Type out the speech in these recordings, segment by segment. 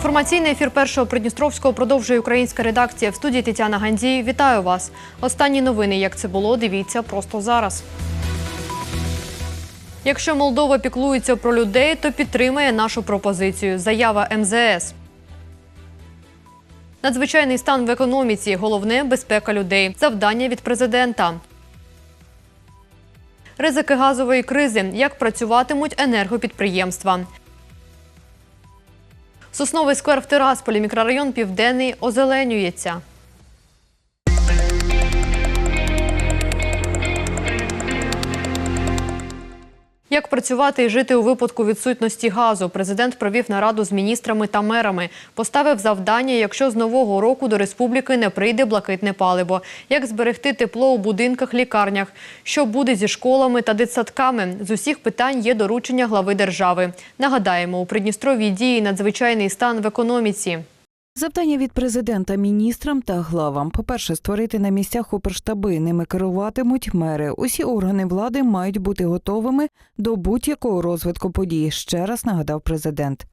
Інформаційний ефір першого Придністровського продовжує українська редакція в студії Тетяна Гандій. Вітаю вас. Останні новини, як це було, дивіться просто зараз. Якщо Молдова піклується про людей, то підтримає нашу пропозицію. Заява МЗС. Надзвичайний стан в економіці. Головне безпека людей. Завдання від президента. Ризики газової кризи. Як працюватимуть енергопідприємства. Сосновий сквер в Тирасполі, мікрорайон Південний, озеленюється. Як працювати і жити у випадку відсутності газу? Президент провів нараду з міністрами та мерами. Поставив завдання, якщо з нового року до республіки не прийде блакитне паливо. Як зберегти тепло у будинках, лікарнях? Що буде зі школами та дитсадками? З усіх питань є доручення глави держави. Нагадаємо, у Придністров'ї діє надзвичайний стан в економіці. Завдання від президента міністрам та главам. По-перше, створити на місцях оперштаби. Ними керуватимуть мери. Усі органи влади мають бути готовими до будь-якого розвитку подій. Ще раз нагадав президент.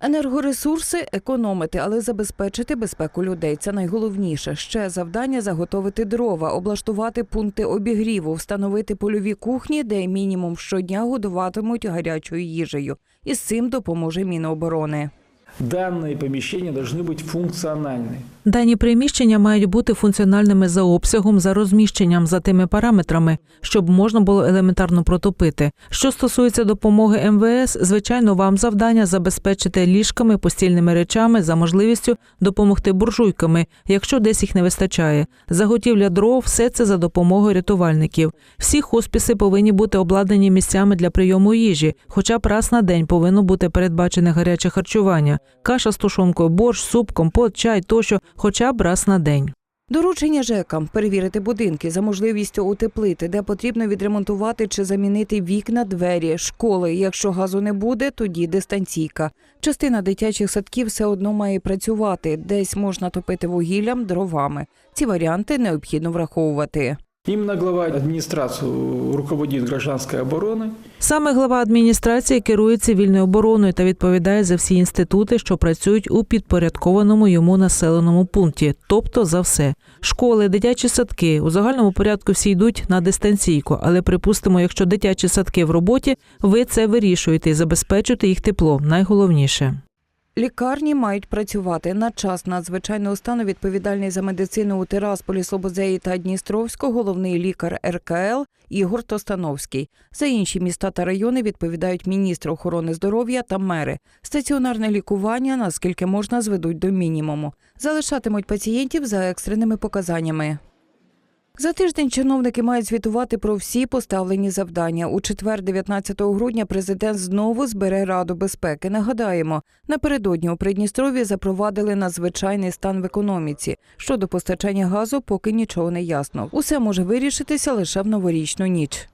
Енергоресурси економити, але забезпечити безпеку людей. Це найголовніше. Ще завдання заготовити дрова, облаштувати пункти обігріву, встановити польові кухні, де мінімум щодня годуватимуть гарячою їжею. І з цим допоможе Міноборони. Данные помещения должны быть функциональны. Дані приміщення мають бути функціональними за обсягом, за розміщенням, за тими параметрами, щоб можна було елементарно протопити. Що стосується допомоги МВС, звичайно, вам завдання забезпечити ліжками, постільними речами за можливістю допомогти буржуйками, якщо десь їх не вистачає. Заготівля дров, все це за допомогою рятувальників. Всі хоспіси повинні бути обладнані місцями для прийому їжі, хоча б раз на день повинно бути передбачене гаряче харчування, каша з тушонкою, борщ, суп, компот, чай тощо, хоча б раз на день. Доручення ЖЕКам перевірити будинки за можливістю утеплити, де потрібно відремонтувати чи замінити вікна, двері, школи. Якщо газу не буде, тоді дистанційка. Частина дитячих садків все одно має працювати. Десь можна топити вугіллям, дровами. Ці варіанти необхідно враховувати. Именно глава администрации руководит гражданской обороной. Саме глава адміністрації керує цивільною обороною та відповідає за всі інститути, що працюють у підпорядкованому йому населеному пункті, тобто за все. Школи, дитячі садки у загальному порядку всі йдуть на дистанційку, але припустимо, якщо дитячі садки в роботі, ви це вирішуєте і забезпечуєте їх тепло. Найголовніше. Лікарні мають працювати на час надзвичайного стану. Відповідальний за медицину у Тирасполі, Слободзеї та Дністровську, головний лікар РКЛ Ігор Тостановський. За інші міста та райони відповідають міністр охорони здоров'я та мери. Стаціонарне лікування, наскільки можна, зведуть до мінімуму. Залишатимуть пацієнтів за екстреними показаннями. За тиждень чиновники мають звітувати про всі поставлені завдання. У четвер, 19 грудня, президент знову збере Раду безпеки. Нагадаємо, напередодні у Придністров'ї запровадили надзвичайний стан в економіці. Щодо постачання газу, поки нічого не ясно. Усе може вирішитися лише в новорічну ніч.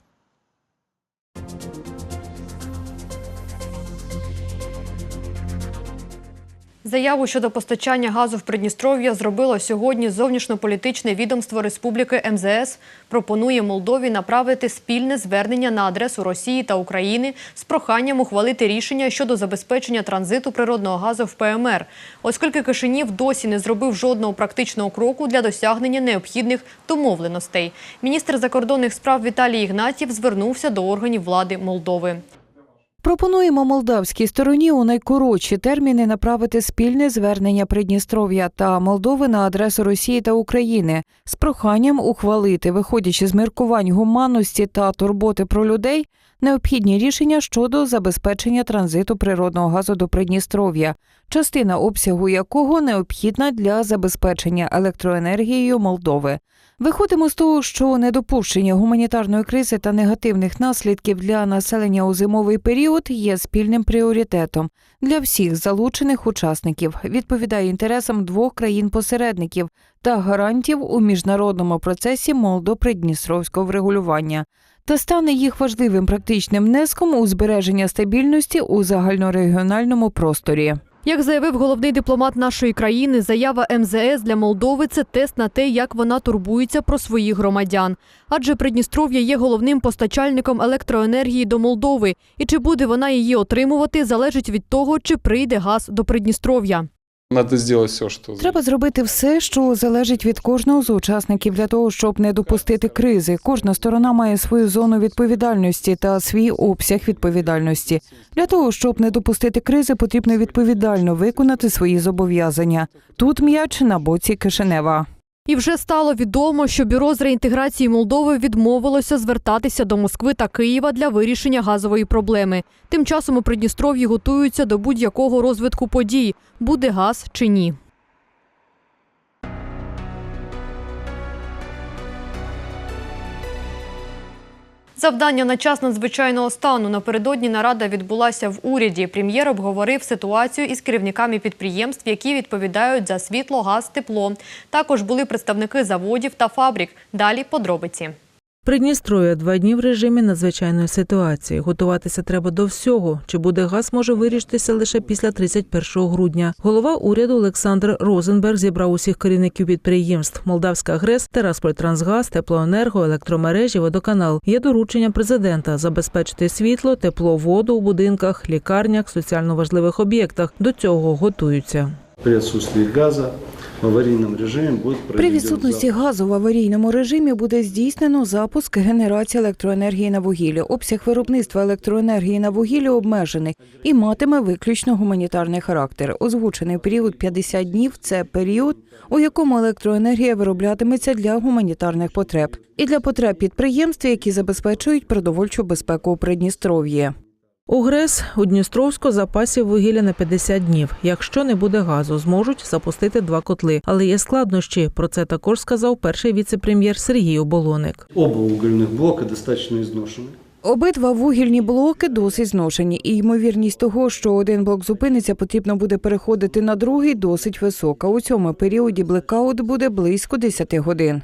Заяву щодо постачання газу в Придністров'я зробило сьогодні зовнішньополітичне відомство Республіки МЗС. Пропонує Молдові направити спільне звернення на адресу Росії та України з проханням ухвалити рішення щодо забезпечення транзиту природного газу в ПМР, оскільки Кишинів досі не зробив жодного практичного кроку для досягнення необхідних домовленостей. Міністр закордонних справ Віталій Ігнатів звернувся до органів влади Молдови. Пропонуємо молдавській стороні у найкоротші терміни направити спільне звернення Придністров'я та Молдови на адресу Росії та України з проханням ухвалити, виходячи з міркувань гуманності та турботи про людей, необхідні рішення щодо забезпечення транзиту природного газу до Придністров'я, частина обсягу якого необхідна для забезпечення електроенергією Молдови. Виходимо з того, що недопущення гуманітарної кризи та негативних наслідків для населення у зимовий період є спільним пріоритетом для всіх залучених учасників, відповідає інтересам двох країн-посередників та гарантів у міжнародному процесі молдо-придністровського врегулювання та стане їх важливим практичним внеском у збереження стабільності у загальнорегіональному просторі. Як заявив головний дипломат нашої країни, заява МЗС для Молдови це тест на те, як вона турбується про своїх громадян. Адже Придністров'я є головним постачальником електроенергії до Молдови, і чи буде вона її отримувати, залежить від того, чи прийде газ до Придністров'я. Надо сделать все, что... Треба зробити все, що залежить від кожного з учасників для того, щоб не допустити кризи. Кожна сторона має свою зону відповідальності та свій обсяг відповідальності. Для того, щоб не допустити кризи, потрібно відповідально виконати свої зобов'язання. Тут м'яч на боці Кишинева. І вже стало відомо, що бюро з реінтеграції Молдови відмовилося звертатися до Москви та Києва для вирішення газової проблеми. Тим часом у Придністров'ї готуються до будь-якого розвитку подій, буде газ чи ні. Завдання на час надзвичайного стану напередодні нарада відбулася в уряді. Прем'єр обговорив ситуацію із керівниками підприємств, які відповідають за світло, газ, тепло. Також були представники заводів та фабрик. Далі подробиці. Придністров'я два дні в режимі надзвичайної ситуації. Готуватися треба до всього. Чи буде газ, може вирішитися лише після 31 грудня. Голова уряду Олександр Розенберг зібрав усіх керівників підприємств Молдавська ГРЕС, Терасполь-Трансгаз, Теплоенерго, електромережі, водоканал. Є доручення президента забезпечити світло, тепло, воду у будинках, лікарнях, соціально важливих об'єктах. До цього готуються. При отсутствии газа в аварийном режиме будет При відсутності газу в аварійному режимі буде здійснено запуск генерації електроенергії на вугіллі. Обсяг виробництва електроенергії на вугіллі обмежений і матиме виключно гуманітарний характер. Озвучений період 50 днів це період, у якому електроенергія вироблятиметься для гуманітарних потреб і для потреб підприємств, які забезпечують продовольчу безпеку у Придністров'ї. У ГРЕС у Дністровську запасів вугілля на 50 днів. Якщо не буде газу, зможуть запустити два котли. Але є складнощі. Про це також сказав перший віце-прем'єр Сергій Оболоник. Оба угольных блока достаточно изношены. Обидва вугільні блоки досить зношені, і ймовірність того, що один блок зупиниться, потрібно буде переходити на другий, досить висока. У цьому періоді блекаут буде близько 10 годин.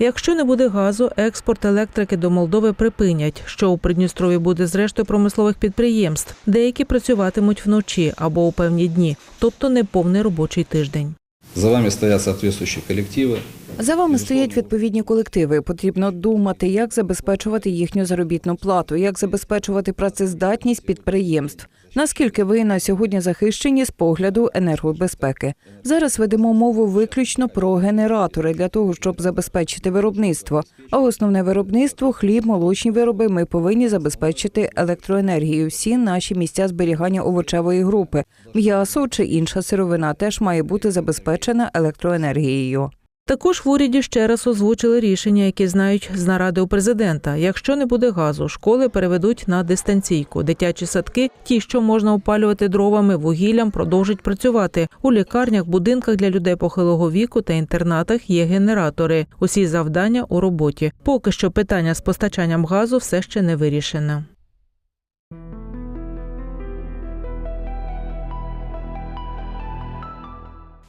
Якщо не буде газу, експорт електрики до Молдови припинять, що у Придністрові буде зрештою промислових підприємств. Деякі працюватимуть вночі або у певні дні, тобто не повний робочий тиждень. За вами стоят соответствующие коллективы. За вами стоять відповідні колективи. Потрібно думати, як забезпечувати їхню заробітну плату, як забезпечувати працездатність підприємств. Наскільки ви на сьогодні захищені з погляду енергобезпеки? Зараз ведемо мову виключно про генератори для того, щоб забезпечити виробництво. А основне виробництво хліб, молочні вироби. Ми повинні забезпечити електроенергію. Всі наші місця зберігання овочевої групи, м'ясо чи інша сировина теж має бути забезпечена електроенергією. Також в уряді ще раз озвучили рішення, які знають з наради у президента. Якщо не буде газу, школи переведуть на дистанційку. Дитячі садки, ті, що можна опалювати дровами, вугіллям, продовжать працювати. У лікарнях, будинках для людей похилого віку та інтернатах є генератори. Усі завдання у роботі. Поки що питання з постачанням газу все ще не вирішене.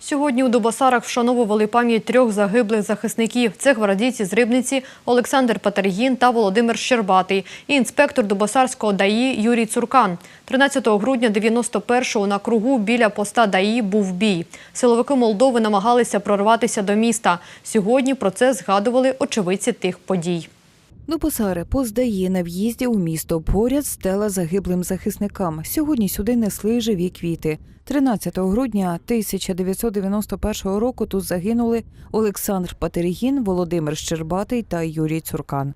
Сьогодні у Дубасарах вшановували пам'ять трьох загиблих захисників. Це гвардійці з Рибниці Олександр Патергін та Володимир Щербатий і інспектор Дубасарського ДАІ Юрій Цуркан. 13 грудня 91-го на кругу біля поста ДАІ був бій. Силовики Молдови намагалися прорватися до міста. Сьогодні про це згадували очевидці тих подій. Дубосари поздає на в'їзді у місто поряд стела загиблим захисникам. Сьогодні сюди несли живі квіти. 13 грудня 1991 року тут загинули Олександр Патерігін, Володимир Щербатий та Юрій Цуркан.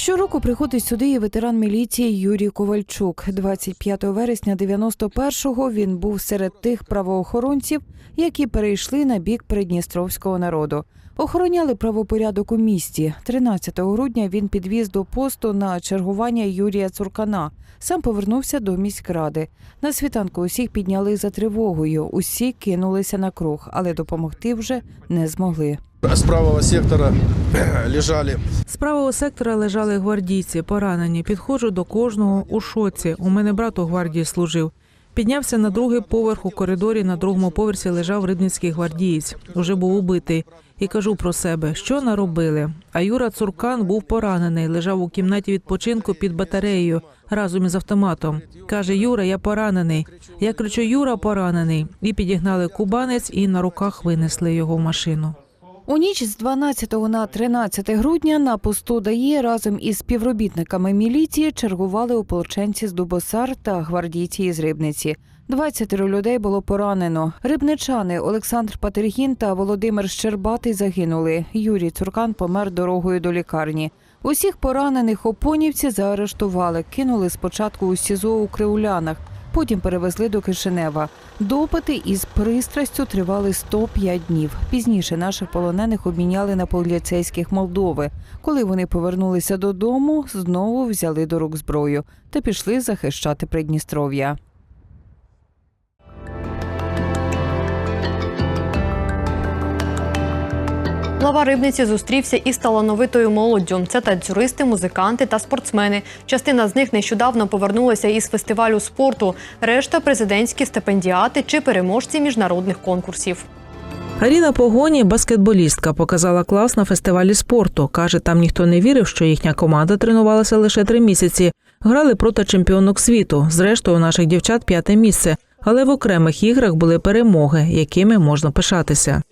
Щороку приходить сюди і ветеран міліції Юрій Ковальчук. 25 вересня 91-го він був серед тих правоохоронців, які перейшли на бік придністровського народу. Охороняли правопорядок у місті. 13 грудня він підвіз до посту на чергування Юрія Цуркана. Сам повернувся до міськради. На світанку усіх підняли за тривогою. Усі кинулися на круг, але допомогти вже не змогли. С правого сектора лежали З правого сектора лежали гвардійці, поранені. Підходжу до кожного у шоці. У мене брат у гвардії служив. Піднявся на другий поверх у коридорі. На другому поверсі лежав рибницький гвардієць. Уже був убитий. І кажу про себе, що наробили. А Юра Цуркан був поранений, лежав у кімнаті відпочинку під батареєю. разом із автоматом. Каже Юра, я поранений. Я кричу: Юра поранений. І підігнали кубанець, і на руках винесли його в машину. У ніч з 12 на 13 грудня на посту ДАІ разом із співробітниками міліції чергували ополченці з Дубосар та гвардійці із Рибниці. 20 людей було поранено. Рибничани Олександр Патергін та Володимир Щербатий загинули. Юрій Цуркан помер дорогою до лікарні. Усіх поранених опонівці заарештували, кинули спочатку у СІЗО у Криулянах, потім перевезли до Кишинева. Допити із пристрастю тривали 105 днів. Пізніше наших полонених обміняли на поліцейських Молдови. Коли вони повернулися додому, знову взяли до рук зброю та пішли захищати Придністров'я. Глава Рибниці зустрівся із талановитою молоддю. Це танцюристи, музиканти та спортсмени. Частина з них нещодавно повернулася із фестивалю спорту. Решта президентські стипендіати чи переможці міжнародних конкурсів. Аріна Погоні, баскетболістка, показала клас на фестивалі спорту. Каже, там ніхто не вірив, що їхня команда тренувалася лише три місяці. Грали проти чемпіонок світу. Зрештою, у наших дівчат п'яте місце. Але в окремих іграх були перемоги, якими можна пишатися.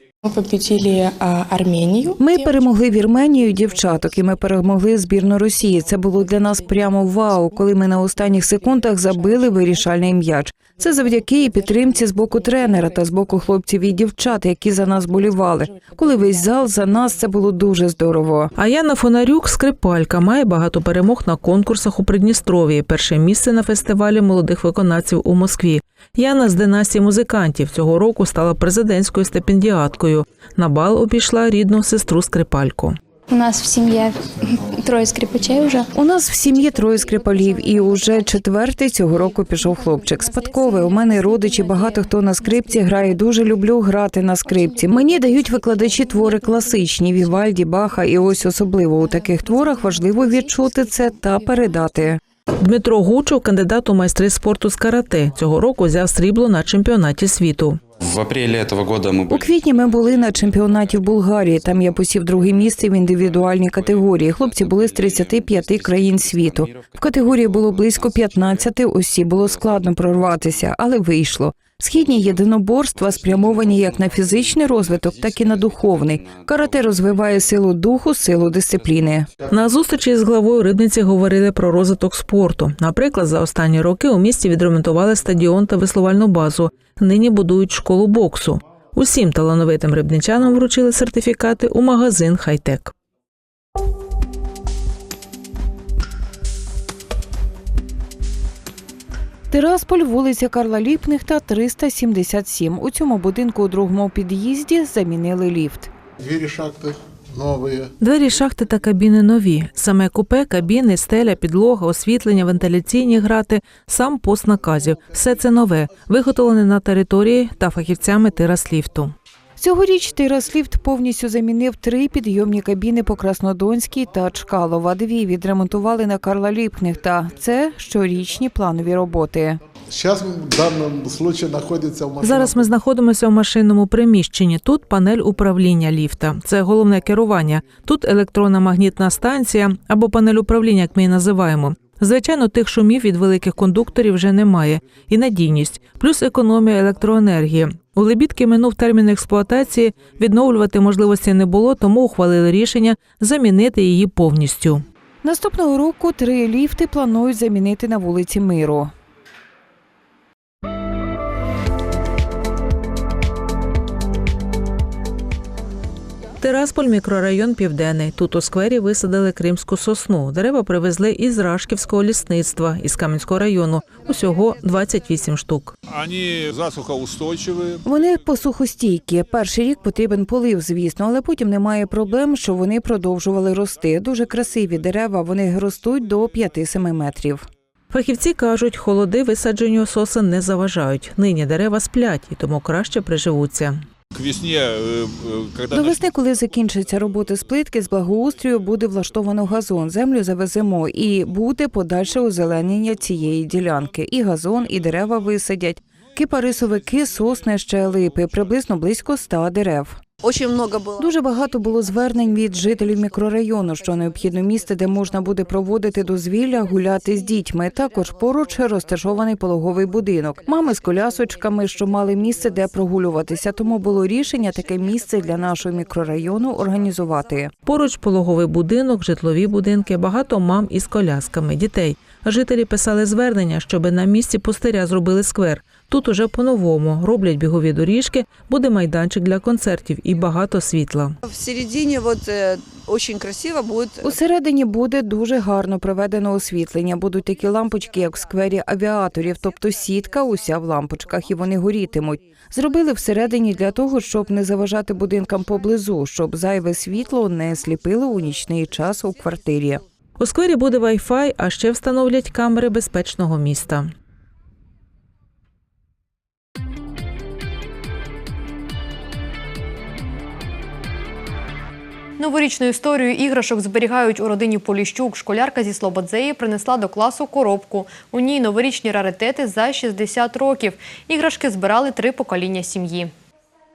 А, Армению. Ми перемогли Вірменію дівчаток, і ми перемогли збірну Росії. Це було для нас прямо вау, коли ми на останніх секундах забили вирішальний м'яч. Це завдяки і підтримці з боку тренера та з боку хлопців і дівчат, які за нас болівали. Коли весь зал за нас, це було дуже здорово. А Яна Фонарюк, скрипалька, має багато перемог на конкурсах у Придністров'ї. Перше місце на фестивалі молодих виконавців у Москві. Яна з династії музикантів цього року стала президентською стипендіаткою. На бал обійшла рідну сестру скрипальку. У нас в семье трое скрипачей уже. У нас в сім'ї троє скрипалів, і уже четвертий цього року пішов хлопчик. Спадковий. У мене родичі, багато хто на скрипці грає. Дуже люблю грати на скрипці. Мені дають викладачі твори класичні, Вівальді, Баха, і ось особливо у таких творах важливо відчути це та передати. Дмитро Гучов, кандидат у майстри спорту з карате, цього року взяв срібло на чемпіонаті світу. В апреле этого года мы У были квітні ми були на чемпіонаті в Болгарії. Там я посів друге місце в індивідуальній категорії. Хлопці були з 35 країн світу. В категорії було близько 15 осіб. Було складно прорватися, але вийшло. Східні єдиноборства спрямовані як на фізичний розвиток, так і на духовний. Карате розвиває силу духу, силу дисципліни. На зустрічі з главою рибниці говорили про розвиток спорту. Наприклад, за останні роки у місті відремонтували стадіон та веслувальну базу. Нині будують школу боксу. Усім талановитим рибничанам вручили сертифікати у магазин Хайтек. Тирасполь, вулиця Карла Ліпнихта, 377. У цьому будинку у другому під'їзді замінили ліфт. Двірі шахти нові. Двері шахти та кабіни нові. Саме купе, кабіни, стеля, підлога, освітлення, вентиляційні грати, сам пост наказів. Все це нове, виготовлене на території та фахівцями тирасліфту. Цьогоріч Тирасліфт повністю замінив три підйомні кабіни по Краснодонській та Чкалова. Дві відремонтували на Карла Ліпкнехта. Це щорічні планові роботи. Сейчас в данном случае в. Зараз ми знаходимося в машинному приміщенні. Тут панель управління ліфта. Це головне керування. Тут електронна магнітна станція або панель управління, як ми її називаємо. Звичайно, тих шумів від великих кондукторів вже немає. І надійність, плюс економія електроенергії. У Лебідки минув термін експлуатації, відновлювати можливості не було, тому ухвалили рішення замінити її повністю. Наступного року три ліфти планують замінити на вулиці Миру. Тирасполь, мікрорайон Південний. Тут у сквері висадили кримську сосну. Дерева привезли із Рашківського лісництва, із Кам'янського району. Усього 28 штук. Они засухоустойчивые. Вони посухостійкі. Перший рік потрібен полив, звісно, але потім немає проблем, що вони продовжували рости. Дуже красиві дерева. Вони ростуть до 5-7 метрів. Фахівці кажуть, холоди висадженню сосен не заважають. Нині дерева сплять і тому краще приживуться. Э, э, До весни, коли закінчаться роботи з плитки, з благоустрою буде влаштовано газон. Землю завеземо і буде подальше озеленення цієї ділянки. І газон, і дерева висадять. Кипарисовики, сосни, ще липи, приблизно близько ста дерев. Очень много было. Дуже багато було звернень від жителів мікрорайону, що необхідно місце, де можна буде проводити дозвілля, гуляти з дітьми. Також поруч розташований пологовий будинок. Мами з колясочками, що мали місце, де прогулюватися. Тому було рішення таке місце для нашого мікрорайону організувати. Поруч пологовий будинок, житлові будинки, багато мам із колясками, дітей. Жителі писали звернення, щоб на місці пустиря зробили сквер. Тут уже по-новому роблять бігові доріжки, буде майданчик для концертів і багато світла. В середине вот э, очень красиво будет. Усередині буде дуже гарно проведено освітлення. Будуть такі лампочки, як в сквері авіаторів, тобто сітка уся в лампочках, і вони горітимуть. Зробили всередині для того, щоб не заважати будинкам поблизу, щоб зайве світло не сліпило у нічний час у квартирі. У сквері буде Wi-Fi, а ще встановлять камери безпечного міста. Новорічну історію іграшок зберігають у родині Поліщук. Школярка зі Слободзеї принесла до класу коробку. У ній новорічні раритети за 60 років. Іграшки збирали три покоління сім'ї.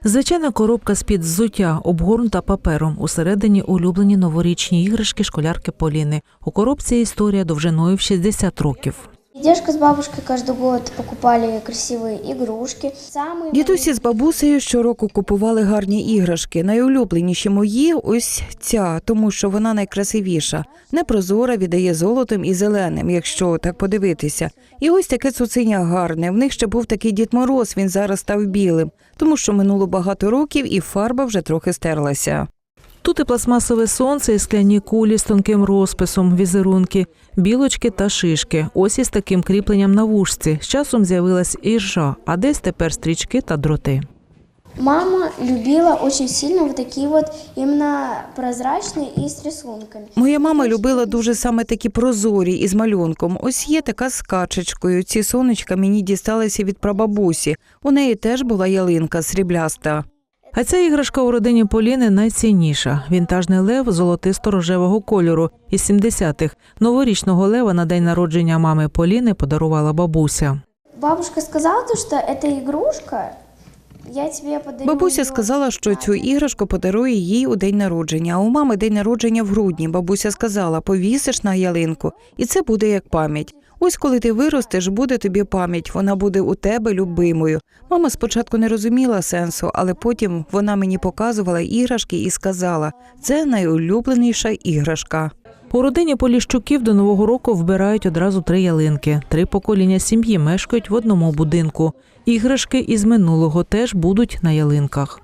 Звичайна коробка з-під взуття, обгорнута папером. Усередині улюблені новорічні іграшки школярки Поліни. У коробці історія довжиною в 60 років. Дедушка с бабушкой каждый год покупали красивые игрушки. Самые Дідусі з бабусею щороку купували гарні іграшки. Найулюбленіші мої ось ця, тому що вона найкрасивіша. Непрозора, віддає золотом і зеленим, якщо так подивитися. І ось таке цуциня гарне. В них ще був такий Дід Мороз, він зараз став білим, тому що минуло багато років і фарба вже трохи стерлася. Тут і пластмасове сонце, і скляні кулі з тонким розписом, візерунки, білочки та шишки. Ось із таким кріпленням на вушці. З часом з'явилась і ржа, а десь тепер стрічки та дроти. Мама любила очень сильно вот такие вот именно прозрачные и с рисунками. Моя мама любила дуже саме такі прозорі із малюнком. Ось є така з качечкою. Ці сонечка мені дісталися від прабабусі. У неї теж була ялинка срібляста. А ця іграшка у родині Поліни найцінніша. Вінтажний лев золотисто-рожевого кольору із 70-х. Новорічного лева на день народження мами Поліни подарувала бабуся. Бабушка сказала, что эта игрушка, я тебе подарю. Бабуся сказала, що цю іграшку подарує їй у день народження. А у мами день народження в грудні. Бабуся сказала, повісиш на ялинку, і це буде як пам'ять. Ось коли ти виростеш, буде тобі пам'ять, вона буде у тебе любимою. Мама спочатку не розуміла сенсу, але потім вона мені показувала іграшки і сказала: це найулюбленіша іграшка. У родині Поліщуків до нового року вбирають одразу три ялинки. Три покоління сім'ї мешкають в одному будинку. Іграшки із минулого теж будуть на ялинках.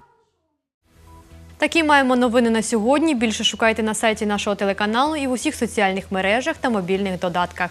Такі маємо новини на сьогодні. Більше шукайте на сайті нашого телеканалу і в усіх соціальних мережах та мобільних додатках.